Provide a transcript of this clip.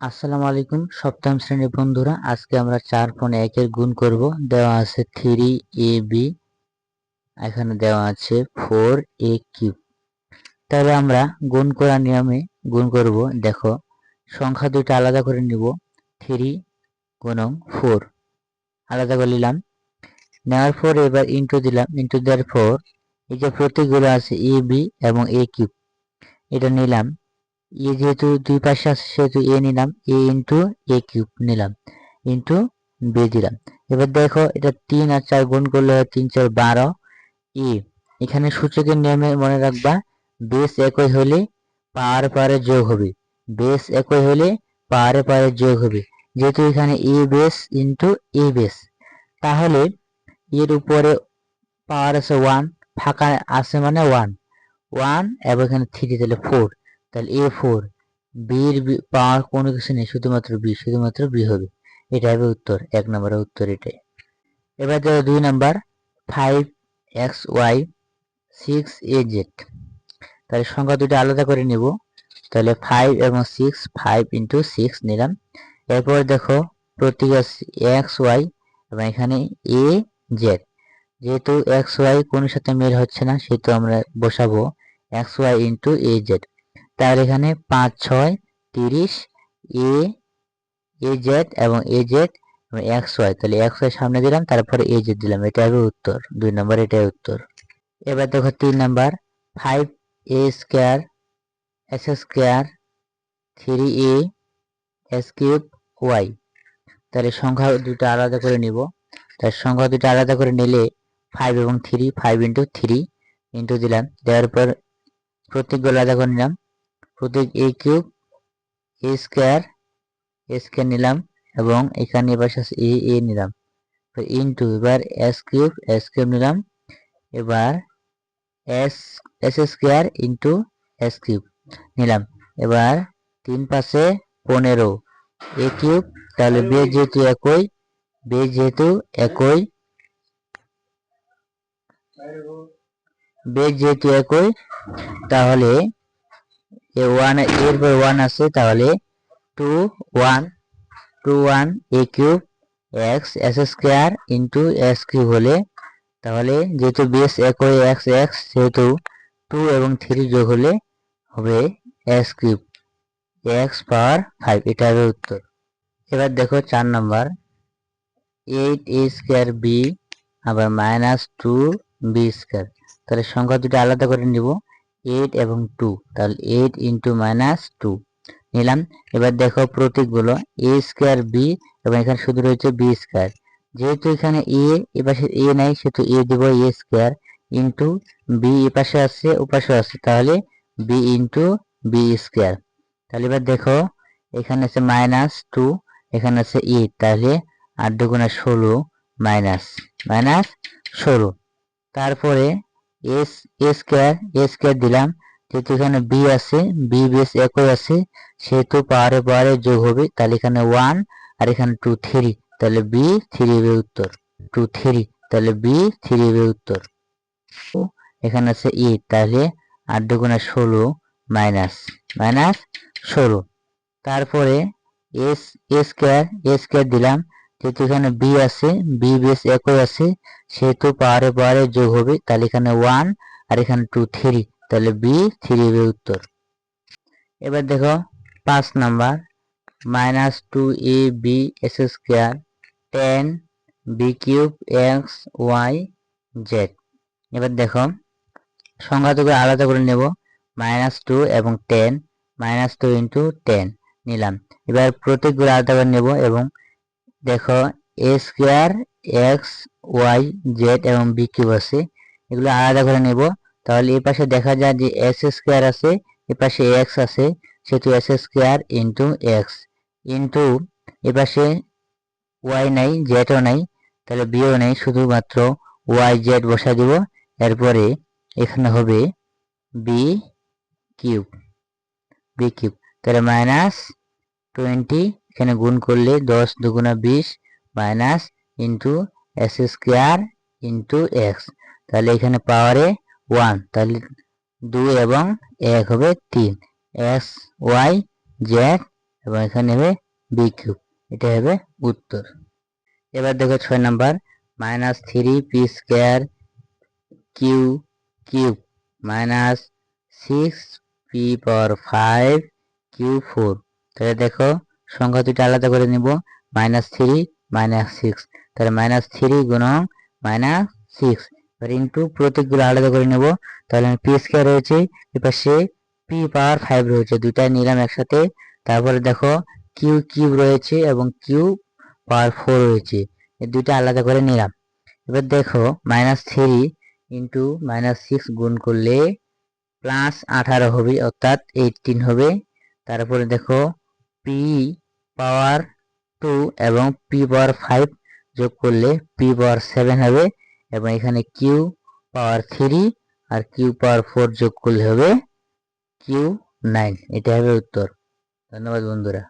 আসসালামু আলাইকুম, সপ্তম শ্রেণির বন্ধুরা। আজকে আমরা চার পয়েন্ট একের গুণ করব। দেওয়া আছে থ্রি এ বি এখানে দেওয়া আছে ফোর এ কিউব তাহলে আমরা গুণ করার নিয়মে গুণ করব। দেখো, সংখ্যা দুইটা আলাদা করে নিব থ্রি গুণং ফোর আলাদা করে নিলাম। নেওয়ার পর এবার ইন্টু দিলাম। ইন্টু দেওয়ার পর এই যে প্রতীকগুলো আছে এ বি এবং এ কিউব এটা নিলাম। এ যেহেতু দুই পাশে আছে, সেহেতু এ নিলাম, এ ইন্টু এ কিউব নিলাম ইন্টু বি দিলাম। এবার দেখো, এটা তিন আর চার গুণ করলে হয় তিন চার বারো। ই এখানে সূচকের নিয়মে মনে রাখবা বেস একই হলে পার পারে যোগ হবে। বেস একই হলে পারে পারে যোগ হবে। যেহেতু এখানে A base into A base তাহলে এর উপরে পাওয়ার আছে ওয়ান ফাঁকা আছে মানে ওয়ান ওয়ান এবং এখানে থ্রি তাহলে ফোর তাহলে এ ফোর বির পাওয়ার কোনো কিছু নেই, শুধুমাত্র বি শুধুমাত্র বি হবে। এটা হবে উত্তর, এক নম্বরের উত্তর এটাই। এবার দেখো দুই number five X Y six A Z তাহলে সংখ্যা দুটো আলাদা করে নিব। তাহলে ফাইভ এবং সিক্স ফাইভ ইন্টু সিক্স নিলাম। এরপর দেখো, প্রতীক এক্স ওয়াই এবং এখানে এ জেড যেহেতু এক্স ওয়াই কোন সাথে মেল হচ্ছে না, সেহেতু আমরা বসাবো X Y into A Z তাহলে এখানে পাঁচ, ছয়, তিরিশ, এ এ, জেড এবং এ, জেড এক্স, ওয়াই। তাহলে এক্স, ওয়াই সামনে দিলাম, তারপরে এ, জেড দিলাম। এটা হবে উত্তর। দুই নম্বর, এটাই উত্তর। এবার দেখো তিন number, five A square, S square, three A, S cube, Y. তাহলে সংখ্যা দুটো আলাদা করে নিব। তার সংখ্যা দুটো আলাদা করে নিলে ফাইভ এবং three, five into three into দিলাম। দেওয়ার পর প্রত্যেকগুলো আলাদা করে নিলাম। প্রতীক A cube A square A square নিলাম এবং এখানে এবার এ এ নিলাম। ইন্টু এবার এস কিউব এস কিউব নিলাম। এবার S S square into S cube নিলাম। এবার তিন পাশে পনেরো এ কিউব, তাহলে বে যেহেতু একই বে যেহেতু একই বে যেহেতু একই, তাহলে এ ওয়ানের পর ওয়ান আছে, তাহলে two one two one A cube X S square into S cube হলে, তাহলে যেহেতু বেস এক একই এক্স এক্স সেহেতু টু এবং থ্রি যোগ হলে হবে S cube X power five এটা হবে উত্তর। এবার দেখো চার number eight A square B আবার মাইনাস টু বি স্কোয়ার তাহলে সংখ্যা দুটো আলাদা করে নিব। এইট এবং টু তাহলে এইট ইন্টু মাইনাস টু নিলাম। এবার দেখো প্রতীকগুলো এ স্কোয়ার বি এবং এখানে শুধু রয়েছে বি স্কোয়ার যেহেতু এখানে এ এপাশে এ নাই, সেহেতু এ দেব এ স্কোয়ার ইন্টু বি এপাশে আছে ওপাশে আছে, তাহলে বি ইন্টু বি স্কোয়ার তাহলে এবার দেখো, এখানে আছে মাইনাস টু এখানে আছে এইট তাহলে আট দুগুণা ষোলো মাইনাস মাইনাস ষোলো। তারপরে S A square A square দিলাম। যেহেতু এখানে বি আছে বি বেস একই আছে, সেহেতু পাওয়ারে পাওয়ারে যোগ হবে। তাহলে এখানে ওয়ান আর এখানে টু থ্রি তাহলে বি থ্রি হবে উত্তর। টু থ্রি তাহলে বি থ্রি হবে উত্তর। এখানে আছে এইট তাহলে আট দুগুণা ষোলো মাইনাস মাইনাস ষোলো। তারপরে S A square A square দিলাম। যেহেতু এখানে বি আছে বি বেস একই আছে, সেহেতু পাহাড়ে পাহাড়ে যোগ হবে, তাহলে এখানে ওয়ান আর এখানে টু থ্রি তাহলে বি থ্রি হবে উত্তর। এবার দেখো, পাঁচ number minus two A B S square ten B cube X Y Z এবার দেখো সংখ্যাটুকু আলাদা করে নেব মাইনাস টু এবং ten minus two into ten নিলাম। এবার প্রত্যেকগুলো আলাদা করে নেব এবং দেখো A square X Y Z এবং বি কিউব আছে। এগুলো আলাদা করে নেব। তাহলে এই পাশে দেখা যায় যে এস স্কোয়ার আছে, এ পাশে এক্স আছে, সেহেতু S square into X into A পাশে ওয়াই নাই জেডও নাই, তাহলে বিও নেই, শুধুমাত্র ওয়াই জেড বসা দিব। এরপরে এখানে হবে বি কিউব বি কিউব তাহলে মাইনাস টোয়েন্টি এখানে গুণ করলে দশ দুগুণা বিশ minus into S square into X তাহলে এখানে পাওয়ারে ওয়ান তাহলে দুই এবং এক হবে তিন। এক্স ওয়াই জেড এবং এখানে হবে বি কিউব এটা হবে উত্তর। এবার দেখো ছয় number minus three P square Q cube minus six P power five Q four তাহলে দেখো সংখ্যা দুটো আলাদা করে নিব মাইনাস থ্রি মাইনাস সিক্স তাহলে মাইনাস থ্রি গুণন মাইনাস সিক্স এবার ইন্টু প্রতীকগুলো আলাদা করে নেব। তাহলে আমি পি স্কোয়ার রয়েছে এপাশে পি পাওয়ার ফাইভ রয়েছে। দুইটাই নিলাম একসাথে। তারপরে দেখো কিউ কিউব রয়েছে এবং কিউ পাওয়ার ফোর রয়েছে। এই দুইটা আলাদা করে নিলাম। এবার দেখো minus three into minus six গুণ করলে প্লাস আঠারো হবে, অর্থাৎ এইটিন হবে। তারপরে দেখো পি পাওয়ার টু এবং পি পাওয়ার ফাইভ যোগ করলে পি পাওয়ার সেভেন হবে এবং এখানে কিউ পাওয়ার থ্রি আর কিউ পাওয়ার ফোর যোগ করলে হবে কিউ নাইন এটা হবে উত্তর। ধন্যবাদ বন্ধুরা।